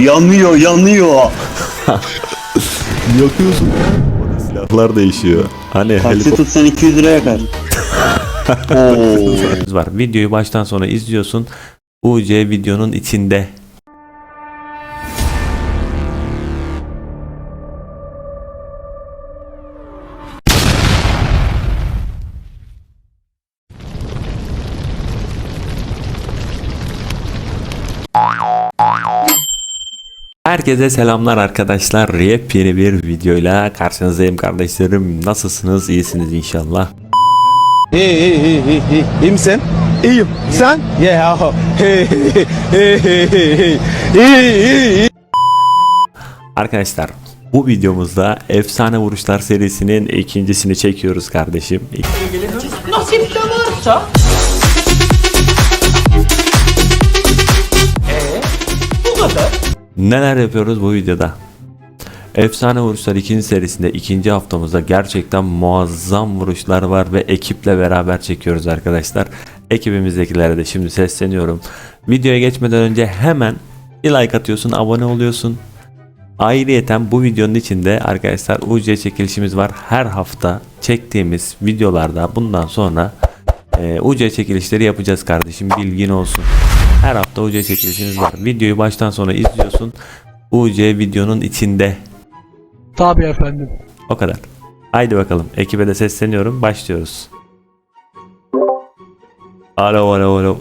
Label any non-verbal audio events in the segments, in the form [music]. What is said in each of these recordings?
Yanıyor yanıyor. [laughs] Yakıyorsun. Silahlar değişiyor. Hani Taksi helikopter tutsan 200 lira yakar. [laughs] Oo. var. Videoyu baştan sona izliyorsun. UC videonun içinde. Herkese selamlar arkadaşlar. Yepyeni bir videoyla karşınızdayım kardeşlerim. Nasılsınız? İyisiniz inşallah. Hey hey hey hey hey. İyi misin? İyiyim. Sen? Yeah. Hey hey hey hey hey. İyi iyi iyi. Arkadaşlar bu videomuzda efsane vuruşlar serisinin ikincisini çekiyoruz kardeşim. Nasip de varsa Ee, bu kadar. Neler yapıyoruz bu videoda? Efsane Vuruşlar ikinci serisinde ikinci haftamızda gerçekten muazzam vuruşlar var ve ekiple beraber çekiyoruz arkadaşlar. Ekibimizdekilere de şimdi sesleniyorum. Videoya geçmeden önce hemen bir like atıyorsun, abone oluyorsun. Ayrıyeten bu videonun içinde arkadaşlar UC çekilişimiz var. Her hafta çektiğimiz videolarda bundan sonra e, UC çekilişleri yapacağız kardeşim bilgin olsun. Her hafta UC çekilişimiz var. Videoyu baştan sona izliyorsun. UC videonun içinde. Tabii efendim. O kadar. Haydi bakalım. Ekibe de sesleniyorum. Başlıyoruz. Alo alo alo.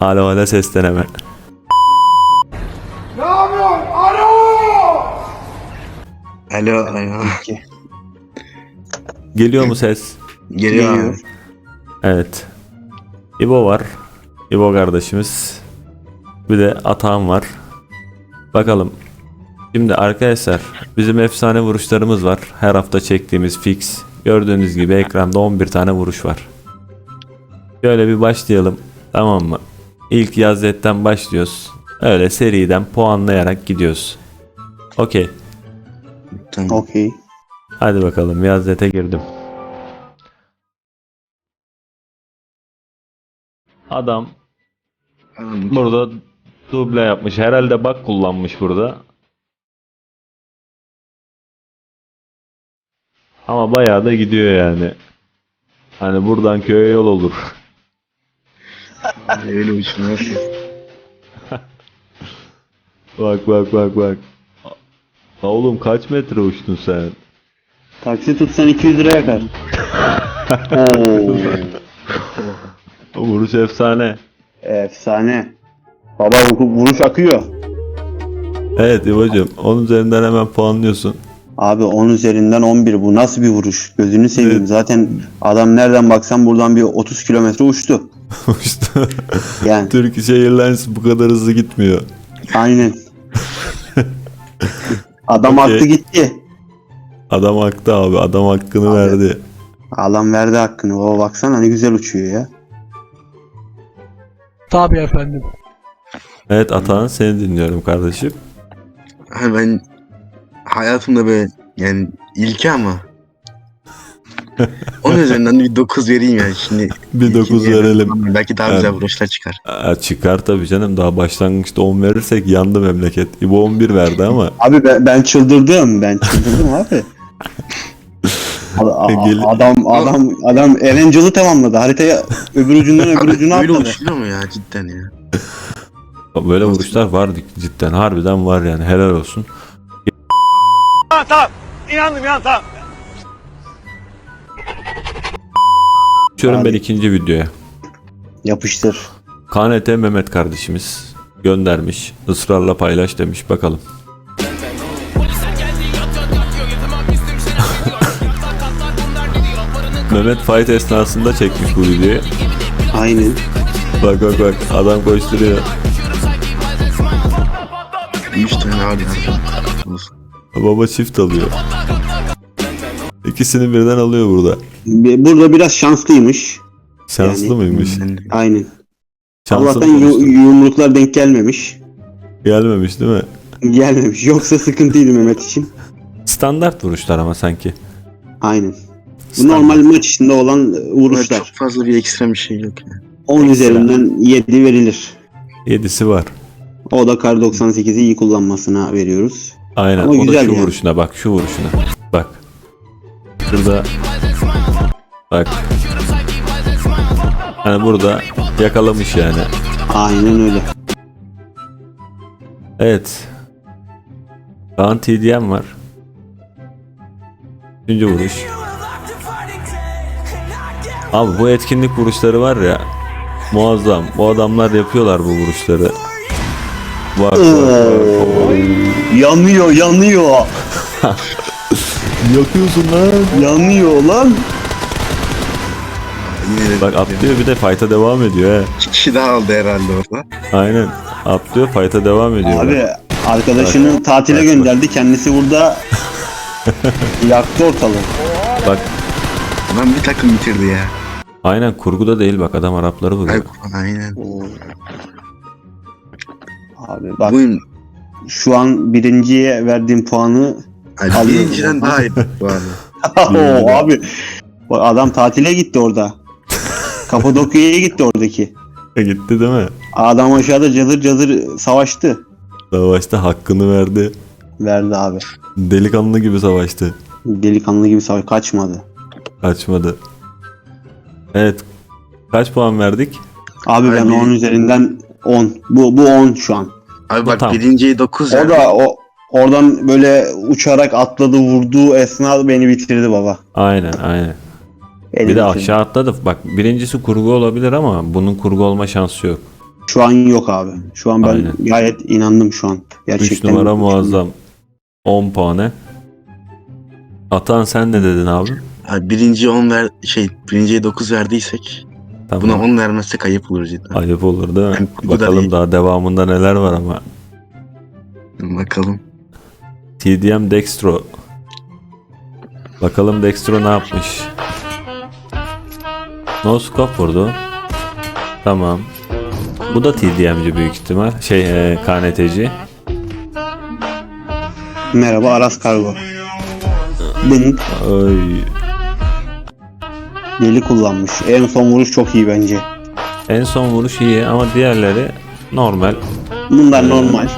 Alo alo sesleneme. Alo, alo. Geliyor mu ses? Geliyor. Evet. İbo var. İbo kardeşimiz. Bir de Atahan var. Bakalım. Şimdi arkadaşlar bizim efsane vuruşlarımız var. Her hafta çektiğimiz fix. Gördüğünüz gibi ekranda 11 tane vuruş var. Şöyle bir başlayalım. Tamam mı? İlk yazdetten başlıyoruz. Öyle seriden puanlayarak gidiyoruz. Okey. Tamam. Okey. Hadi bakalım yazdete girdim. Adam Tamam. Burada duble yapmış. Herhalde bak kullanmış burada. Ama bayağı da gidiyor yani. Hani buradan köye yol olur. Öyle uçmuyor ki. [laughs] bak bak bak bak. Ha oğlum kaç metre uçtun sen? Taksi tutsan 200 lira yakar. [laughs] Oo. Vuruş efsane. Efsane. Baba vuruş akıyor. Evet İbo'cum onun üzerinden hemen puanlıyorsun. Abi 10 üzerinden 11 bu nasıl bir vuruş? Gözünü seveyim. Evet. Zaten adam nereden baksan buradan bir 30 kilometre uçtu. [laughs] Uçtu. Yani Turkish Airlines bu kadar hızlı gitmiyor. aynen. [laughs] Adam Okey. aktı gitti. Adam hakkı abi. Adam hakkını verdi. Adam verdi hakkını. O baksana ne güzel uçuyor ya. Tabii efendim. Evet Atahan seni dinliyorum kardeşim. Ha ben hayatımda böyle yani ilki ama [laughs] onun üzerinden de bir 9 vereyim yani şimdi. Bir 9 İkinciye verelim. Belki daha güzel vuruşlar çıkar. Aa, çıkar tabii canım. Daha başlangıçta 10 verirsek yandı memleket. İbo 11 verdi ama. Abi ben, ben çıldırdım. Ben çıldırdım abi. [laughs] [laughs] A- a- Gel- adam adam adam Erangel'ı tamamladı. Haritaya öbür ucundan öbür ucuna Öyle atladı. uçuyor mu ya cidden ya? Böyle vuruşlar var cidden. Harbiden var yani. Helal olsun. Geçiyorum ben ikinci videoya. Yapıştır. KNT Mehmet kardeşimiz göndermiş. ısrarla paylaş demiş. Bakalım. Mehmet fight esnasında çekmiş bu videoyu. Aynen. Bak bak bak adam koşturuyor. 3 tane abi. Baba çift alıyor. İkisini birden alıyor burada. Burada biraz şanslıymış. Şanslı Yani- mıymış? Aynen. Şanslı Allah'tan yu- yumruklar denk gelmemiş. Gelmemiş değil mi? Gelmemiş. Yoksa sıkıntıydı Mehmet için. Standart vuruşlar ama sanki. Aynen. Bu normal maç içinde olan e, vuruşlar. Çok fazla bir ekstrem bir şey yok yani. 10 üzerinden 7 verilir. 7'si var. O da kar 98'i iyi kullanmasına veriyoruz. Aynen. Ama o da güzel şu yani. vuruşuna bak, şu vuruşuna. Bak. Şurada bak. Hani burada yakalamış yani. Aynen öyle. Evet. Kaan TDM var. Üçüncü vuruş. Abi bu etkinlik vuruşları var ya muazzam. Bu adamlar yapıyorlar bu vuruşları. Bak, bak, bak. Yanıyor yanıyor. [laughs] Yakıyorsun lan. Yanıyor lan. Bak atlıyor bir de fight'a devam ediyor he. iki kişi daha aldı herhalde orada. Aynen. Atlıyor fight'a devam ediyor. Abi arkadaşını tatile Bak, gönderdi. Kendisi burada [laughs] yaktı ortalığı. Bak Adam bir takım bitirdi ya. Aynen kurguda değil bak adam Arapları vuruyor. Ay, aynen. Abi bak Bugün şu an birinciye verdiğim puanı Alıyorum. birinciden daha iyi bu arada. [laughs] Oo, abi bak adam tatile gitti orada. Kapadokya'ya gitti oradaki. [laughs] Gitti değil mi? Adam aşağıda cazır cazır savaştı. Savaşta hakkını verdi. Verdi abi. Delikanlı gibi savaştı. Delikanlı gibi savaş kaçmadı. Açmadı. Evet. Kaç puan verdik? Abi ben Abi- 10 üzerinden 10. Bu bu 10 şu an. Abi bak Tamam. birinciyi 9 O da o oradan böyle uçarak atladı vurduğu esna beni bitirdi baba. Aynen aynen. Beni Bir de bitirdi. aşağı atladı. Bak birincisi kurgu olabilir ama bunun kurgu olma şansı yok. Şu an yok abi. Şu an ben Aynen. gayet inandım şu an. 3 Gerçekten. numara muazzam. 10 puanı. Atan sen ne dedin abi? Abi birinciye 10 ver şey birinciye 9 verdiysek Tamam. buna 10 vermezsek ayıp olur cidden. Ayıp olur değil mi? [laughs] Yani da Bakalım değil. daha devamında neler var ama. Bakalım. TDM Dextro. Bakalım Dextro ne yapmış? No scope vurdu. Tamam. Bu da TDM'ci büyük ihtimal. Şey e, KNT'ci. Merhaba Aras Kargo. Benim Ay. Deli kullanmış. En son vuruş çok iyi bence. En son vuruş iyi ama diğerleri normal. Bunlar normal.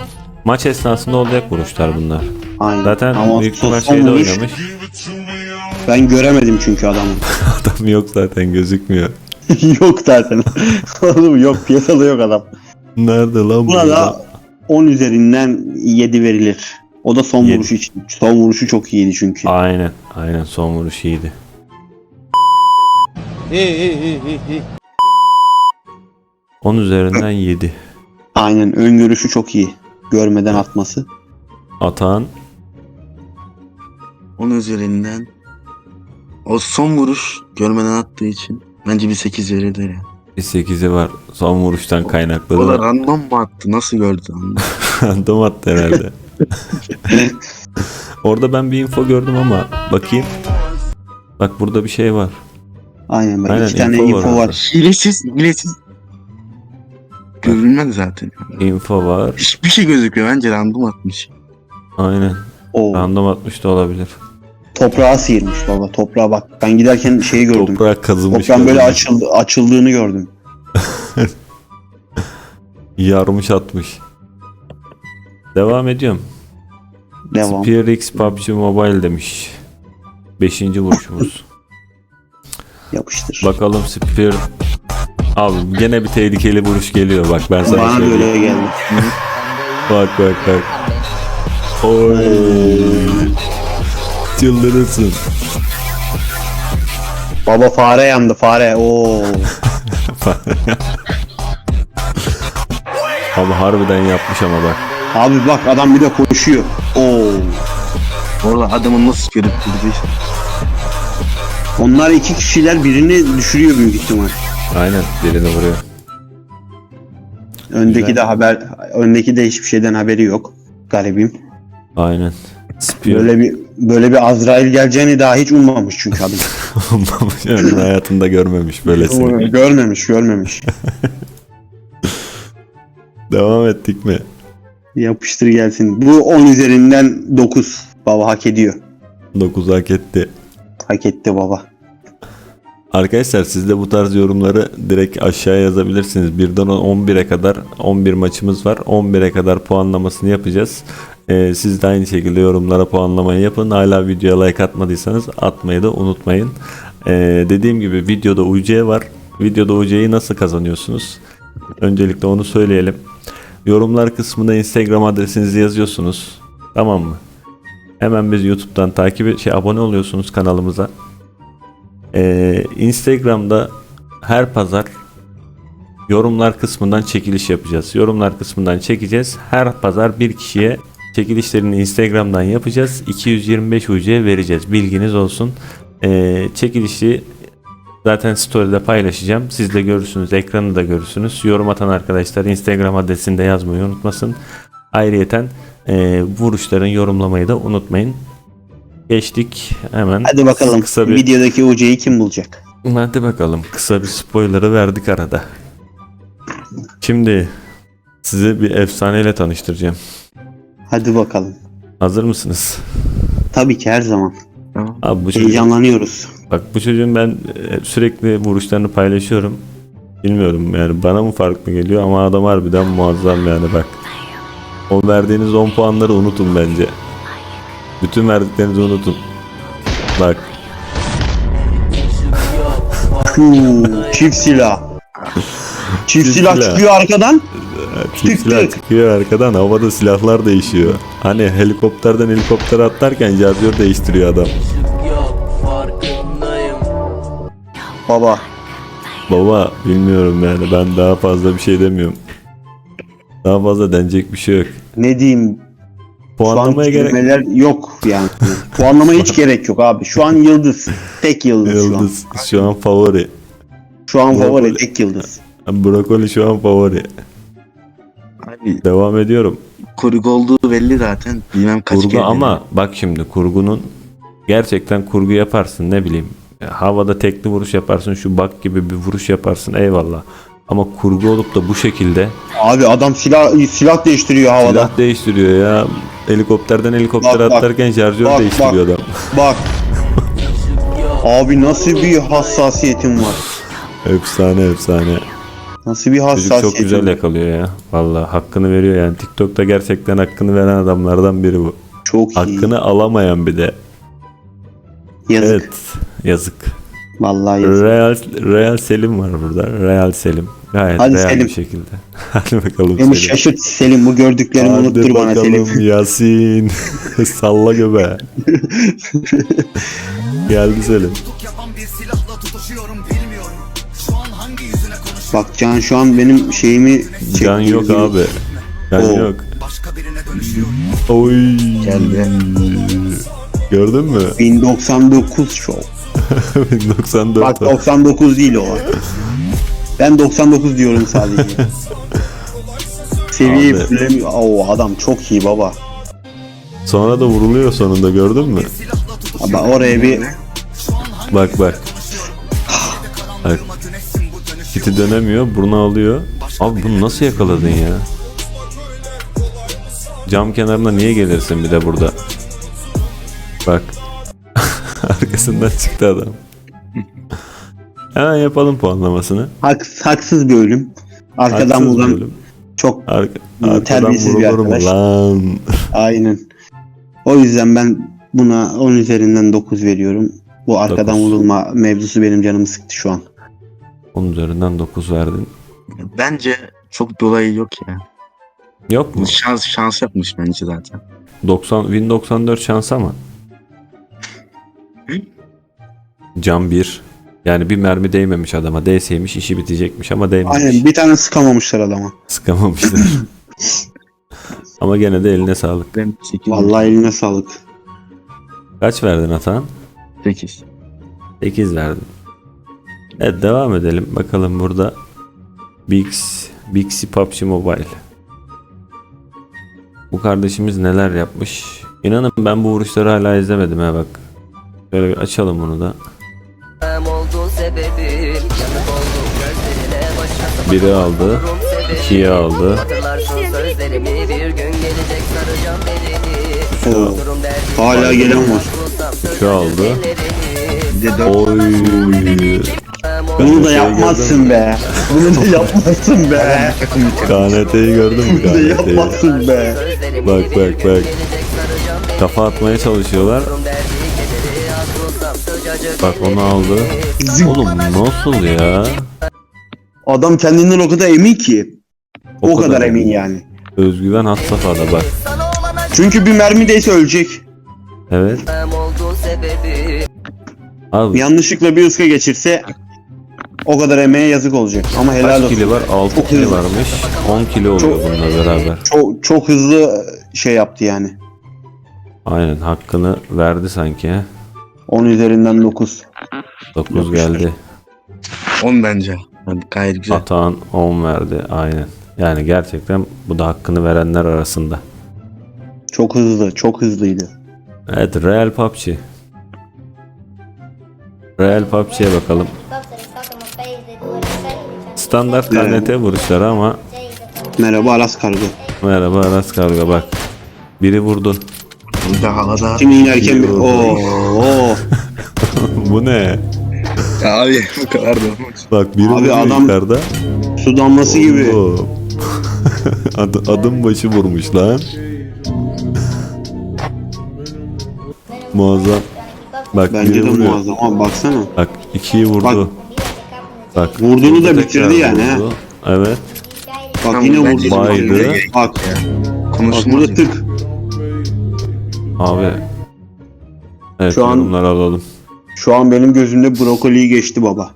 Maç esnasında olacak vuruşlar bunlar. Aynen. Zaten Ama büyük ihtimal şeyde vuruş oynamış. Ben göremedim çünkü adamı. [laughs] Adam yok zaten gözükmüyor. [laughs] yok zaten. [laughs] Oğlum yok piyasada yok adam. Nerede lan bu? Buna da 10 üzerinden 7 verilir. O da son Yedi. vuruşu için. Son vuruşu çok iyiydi çünkü. Aynen. Aynen son vuruş iyiydi. [laughs] 10 üzerinden 7. Aynen ön görüşü çok iyi. Görmeden atması. Atan 10 üzerinden o son vuruş görmeden attığı için bence bir 8 verirler ya. bir 8'i var. Son vuruştan kaynaklı. O da mi? random mu attı? Nasıl gördü anlamadım. [laughs] Random attı herhalde. [laughs] Orada ben bir info gördüm ama bakayım. Bak burada bir şey var. Aynen bak Aynen, iki tane info info, var var. Hilesiz, hilesiz. Görülmez zaten. Info var. Hiçbir şey gözükmüyor. Bence random atmış. Aynen. Oo, Random atmış da olabilir. toprağa sıyırmış baba. Toprağa bak. Ben giderken şeyi [laughs] gördüm. Toprak kazınmış. Toprağın böyle açıldı, açıldığını gördüm. [laughs] Yarmış atmış. Devam ediyorum. Devam. Spear X PUBG Mobile demiş. Beşinci vuruşumuz. Yapıştır. Bakalım Spear. Abi gene bir tehlikeli vuruş geliyor bak ben sana Bana söyleyeyim. öyle geldi. Bak bak bak. Oy. Çıldırırsın. Baba fare yandı fare. Oo. [laughs] Abi harbiden yapmış ama bak. Abi bak adam bir de koşuyor. Oo. Orada adamın nasıl görüp vurduysa. Onlar iki kişiler birini düşürüyor büyük ihtimal. Aynen birini vuruyor. Öndeki Güzel. de haber öndeki de hiçbir şeyden haberi yok. Garibim. Aynen. Spear. Böyle bir böyle bir Azrail geleceğini daha hiç ummamış çünkü [laughs] adam. Olmamış yani hayatında görmemiş böylesini. görmemiş, görmemiş. [laughs] Devam ettik mi? Yapıştır gelsin. Bu 10 üzerinden 9. Baba hak ediyor. 9 hak etti. Hak etti baba. Arkadaşlar siz de bu tarz yorumları direkt aşağıya yazabilirsiniz. 1'den 11'e kadar 11 maçımız var. 11'e kadar puanlamasını yapacağız. Ee, siz de aynı şekilde yorumlara puanlamayı yapın. Hala videoya like atmadıysanız atmayı da unutmayın. Ee, dediğim gibi videoda UC var. Videoda UC'yi nasıl kazanıyorsunuz? Öncelikle onu söyleyelim. Yorumlar kısmında Instagram adresinizi yazıyorsunuz. Tamam mı? Hemen biz YouTube'dan takip şey abone oluyorsunuz kanalımıza. Ee, Instagram'da her pazar yorumlar kısmından çekiliş yapacağız. Yorumlar kısmından çekeceğiz. Her pazar bir kişiye çekilişlerini Instagram'dan yapacağız. 225 UC vereceğiz. Bilginiz olsun. Ee, çekilişi zaten story'de paylaşacağım. Siz de görürsünüz. Ekranı da görürsünüz. Yorum atan arkadaşlar Instagram adresinde yazmayı unutmasın. Ayrıyeten e, vuruşların yorumlamayı da unutmayın. Geçtik hemen. Hadi bakalım Kısa bir videodaki UC'yi kim bulacak? Hadi bakalım kısa bir spoiler'ı verdik arada. Şimdi sizi bir efsaneyle tanıştıracağım. Hadi bakalım. Hazır mısınız? Tabii ki her zaman. Tamam. Abi bu Heyecanlanıyoruz. bak bu çocuğun ben e, sürekli vuruşlarını paylaşıyorum. Bilmiyorum yani bana mı farklı geliyor ama adam harbiden muazzam yani bak. O verdiğiniz 10 puanları unutun bence. Bütün verdiklerinizi unutun. Bak Huu, çift silah. Çift silah çıkıyor arkadan. Çift silah tık. çıkıyor arkadan havada silahlar değişiyor. Hani helikopterden helikoptere atlarken şarjör değiştiriyor adam. Baba. Baba bilmiyorum yani ben daha fazla bir şey demiyorum. Daha fazla denecek bir şey yok. Ne diyeyim? Şu an Puanlamaya gerek kelimeler yok yani. Puanlamaya hiç [laughs] gerek yok abi. Şu an yıldız. Tek yıldız, şu an. Yıldız şu an favori. Şu an Brokoli. favori tek yıldız. Brokoli şu an favori. Abi Devam ediyorum. kurgu olduğu belli zaten. Bilmem kaç Kurgu kere ama bak şimdi kurgunun gerçekten kurgu yaparsın ne bileyim. Havada tekli vuruş yaparsın şu bak gibi bir vuruş yaparsın eyvallah. Ama kurgu olup da bu şekilde Abi adam silah silah değiştiriyor havada. silah değiştiriyor ya. Helikopterden helikoptere Bak, bak. atlarken şarjör Bak, değiştiriyor adam. Bak. Abi nasıl bir hassasiyetin var? Efsane efsane. Nasıl bir Çocuk hassasiyetin çok güzel yakalıyor ya. Vallahi hakkını veriyor yani. TikTok'ta gerçekten hakkını veren adamlardan biri bu. Çok iyi. Hakkını alamayan bir de. Yazık. Evet. Yazık. Vallahi yazık. Real, Real Selim var burada. Real Selim. Gayet Hadi real Selim. bir şekilde. [laughs] Hadi bakalım Beni Selim. şaşırt Selim bu gördüklerimi Hadi unuttur bana bakalım Selim. Yasin. [laughs] Salla göbe. Geldi Selim. Bak Can şu an benim şeyimi Can çekti. yok abi. Can Oo. yok. Oy. Geldi. Gördün mü? 1099 show. 94. Bak 99 değil o. Ben 99 diyorum sadece. Seviye Abi. fulllemiyor. Oo adam çok iyi baba. Sonra da vuruluyor sonunda gördün mü? Ama oraya bir Bak bak. Bak. Kiti dönemiyor, burnu alıyor. Abi bunu nasıl yakaladın ya? Cam kenarına niye gelirsin bir de burada? Bak. Arkasından çıktı adam. Hemen yapalım puanlamasını. hak, haksız bir ölüm. Arkadan Haksız vuran bölüm. çok Arka, arkadan terbiyesiz bir arkadaş. lan? aynen. O yüzden ben buna 10 üzerinden 9 veriyorum. Bu arkadan Dokuz. vurulma mevzusu benim canımı sıktı şu an. Onun üzerinden 9 verdin. Bence çok bir olayı yok ya. Yok mu? Şans şans yapmış bence zaten. 90 Win 94 şans ama. Cam 1. Yani bir mermi değmemiş adama. Değseymiş işi bitecekmiş ama değmemiş. Aynen bir tane sıkamamışlar adama. Sıkamamışlar. [laughs] ama gene de eline sağlık. Ben 8. Vallahi eline sağlık. Kaç verdin Atan? 8. 8 verdin. Evet devam edelim. Bakalım burada Bix, Bixi PUBG Mobile. Bu kardeşimiz neler yapmış? İnanın ben bu vuruşları hala izlemedim ha bak. Şöyle bir açalım bunu da. Biri aldı. İkiyi aldı. Oo. Hala gelen var. Şu aldı. ellerini. Bir de 4. Oy. Bunu da yapmazsın be. Bunu da yapmazsın be. KNT'yi gördün mü Bunu da KNT'yi? yapmazsın be. Bak, bak, bak. Kafa atmaya çalışıyorlar. Bak onu aldı. Oğlum nasıl ya? Adam kendinden o kadar emin ki. O, kadar, emin yani. Özgüven hat safhada bak. Çünkü bir mermi değse ölecek. Evet. Abi Yanlışlıkla bir ıska geçirse o kadar emeğe yazık olacak. Ama helal kaç olsun. kili var? 6 Çok kili hızlı. varmış. 10 kilo oluyor Çok- bununla beraber. Çok, çok hızlı şey yaptı yani. Aynen hakkını verdi sanki he. 10 üzerinden 9. 9 geldi. 10 bence. Hadi gayet güzel. Atan 10 verdi aynen. Yani gerçekten bu da hakkını verenler arasında. Çok hızlı, çok hızlıydı. Evet Real PUBG. Real PUBG'ye bakalım. Standart. KNT vuruşları ama Merhaba Aras Kargo. merhaba Aras Karga bak. Biri vurdu. Burada havada. Şimdi inerken bir... Oo, [laughs] bu ne? Abi [laughs] bu kadar da olmaz. Bak biri Abi adam- yukarıda. Su damlası gibi. [laughs] Ad- adım başı vurmuş lan. Muazzam. Bak Bence de vuruyor. muazzam ama baksana. Bak ikiyi vurdu. Bak. Vurduğunu da bitirdi yani, he. vurdu. Evet. Bak Tamam, yine bence vurdu. baydı. Bak, bak burada tık. Abi. Evet Şu an- alalım. Şu an benim gözümde brokoliyi geçti baba.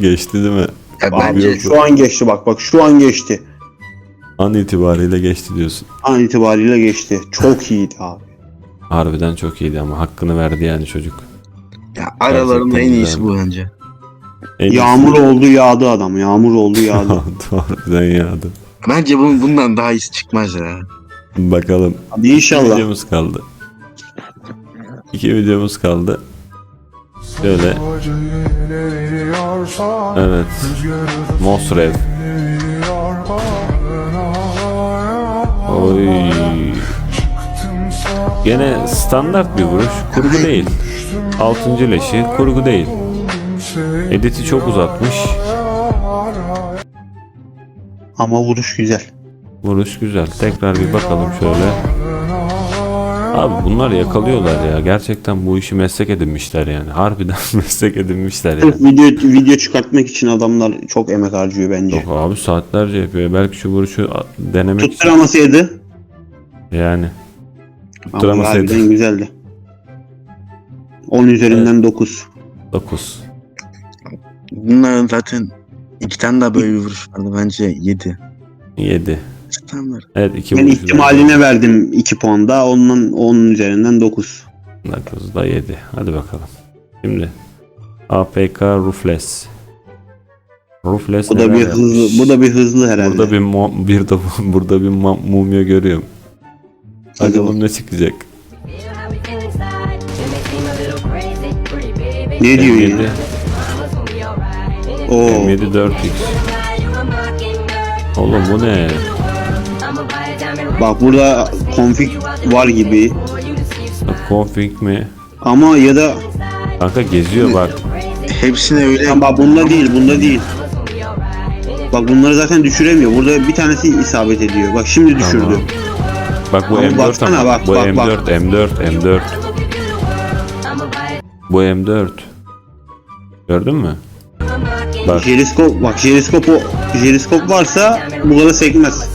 Geçti değil mi? Ya Abi bence şu an geçti bak bak şu an geçti. An itibariyle geçti diyorsun. An itibariyle geçti. Çok iyiydi abi. Harbiden çok iyiydi ama hakkını verdi yani çocuk. ya aralarında en iyisi bu bence. En Yağmur oldu yağdı adam. Yağmur oldu [laughs] yağdı. Harbiden yağdı. Bence bunun, bundan daha iyisi çıkmaz ya. Bakalım. Hadi inşallah. videomuz kaldı. İki videomuz kaldı. Şöyle. Evet. Mosrev. Oy. Gene standart bir vuruş. Kurgu değil. Altıncı leşi. Kurgu değil. Editi çok uzatmış. Ama vuruş güzel. Vuruş güzel. Tekrar bir bakalım şöyle. Abi bunlar yakalıyorlar ya. Gerçekten bu işi meslek edinmişler yani. Harbiden [laughs] meslek edinmişler yani. Video, video çıkartmak için adamlar çok emek harcıyor bence. Yok abi saatlerce yapıyor. Belki şu vuruşu denemek için. Tutturamasaydı. Yani. Ama Tutturamasaydı. harbiden güzeldi. 10 üzerinden 9. 9. Bunların zaten iki tane daha böyle bir vuruş vardı. Bence 7. 7. Standart. Evet 2 Ben ihtimaline verdim 2 puan da. Onun 10 üzerinden 9. 9'da 7. Hadi bakalım. Şimdi. APK Rufles. Rufles Bu da neler bir yapmış? hızlı, bu da bir hızlı herhalde. Burada bir mu- bir de [laughs] burada bir ma- mumya görüyorum. Hadi Bakalım ne çıkacak. Ne diyor M7, ya? Oo. M7 4X. Oğlum bu ne? Bak burada config var gibi. Config mi? Ama ya da Kanka geziyor bak. Hepsine öyle bak bunda değil, bunda değil. Bak bunları zaten düşüremiyor. Burada bir tanesi isabet ediyor. Bak şimdi düşürdü. Tamam. Bak bu Ama M4 baksana, ama. bak, bu bak, M4, bak. M4, M4. Bu M4. Gördün mü? Bak Jeriskop, bak jeriskop o jeriskop varsa bu kadar sekmez.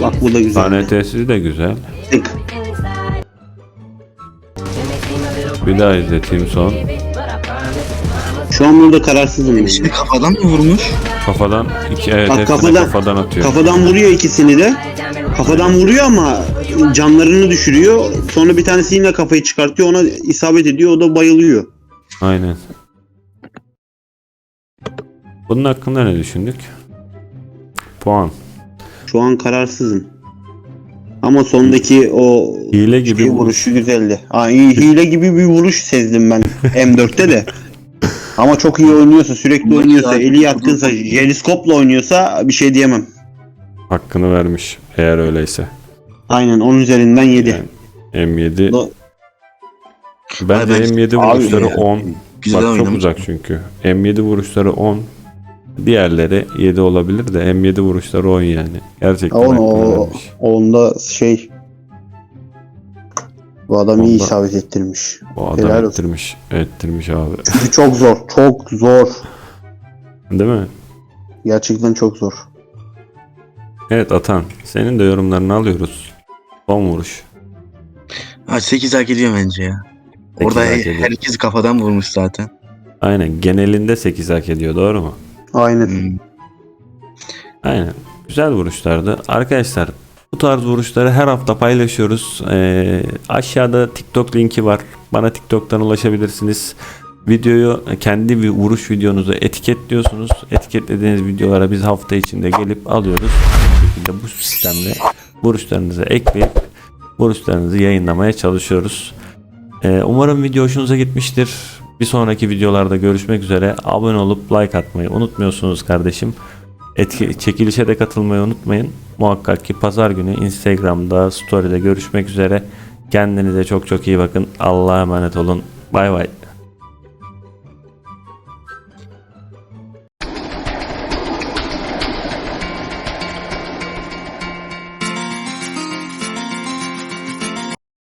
Bak bu da güzel. KNT'si de güzel. Tık. Bir daha izleteyim son. Şu an burada kararsızım. yani. hepsini kafadan mı vurmuş? Kafadan iki evet Bak hepsini kafadan- kafadan atıyor. Kafadan vuruyor ikisini de. Kafadan vuruyor ama canlarını düşürüyor. Sonra bir tanesi yine kafayı çıkartıyor. Ona isabet ediyor. O da bayılıyor. Aynen. Bunun hakkında ne düşündük? Puan. Şu an kararsızım. Ama sondaki o Hile gibi şey vuruş. vuruşu güzeldi. Aa, iyi, hile gibi bir vuruş sezdim ben M4'te de. [laughs] Ama çok iyi oynuyorsa, sürekli oynuyorsa, eli yatkınsa, jeliskopla oynuyorsa bir şey diyemem. Hakkını vermiş eğer öyleyse. Aynen 10 üzerinden 7. Yani M7 Do- ben- M7 Abi vuruşları ya. 10 Güzel Bak çok uzak çünkü. M7 vuruşları 10. Diğerleri 7 olabilir de M7 vuruşları 10 yani. Gerçekten hakkını o, vermiş. onda şey bu adam iyi Onda- isabet ettirmiş. O adam helal olsun. ettirmiş. Ettirmiş abi. Çünkü [laughs] çok zor. Çok zor. Değil mi? Gerçekten çok zor. Evet Atan. Senin de yorumlarını alıyoruz. Son vuruş. Ha, 8 hak ediyor bence ya. Sekiz Orada hak ediyor. herkes kafadan vurmuş zaten. Aynen. Genelinde 8 hak ediyor. Doğru mu? Aynen. Hmm. Aynen. Güzel vuruşlardı. Arkadaşlar bu tarz vuruşları her hafta paylaşıyoruz. Ee, aşağıda TikTok linki var. Bana TikTok'tan ulaşabilirsiniz. Videoyu kendi bir vuruş videonuzu etiketliyorsunuz. Etiketlediğiniz videolara biz hafta içinde gelip alıyoruz. Bu şekilde bu sistemle vuruşlarınızı ekleyip vuruşlarınızı yayınlamaya çalışıyoruz. Ee, umarım video hoşunuza gitmiştir. Bir sonraki videolarda görüşmek üzere. Abone olup like atmayı unutmuyorsunuz kardeşim. Etki, çekilişe de katılmayı unutmayın. Muhakkak ki pazar günü Instagram'da, story'de görüşmek üzere. Kendinize çok çok iyi bakın. Allah'a emanet olun. Bay bay.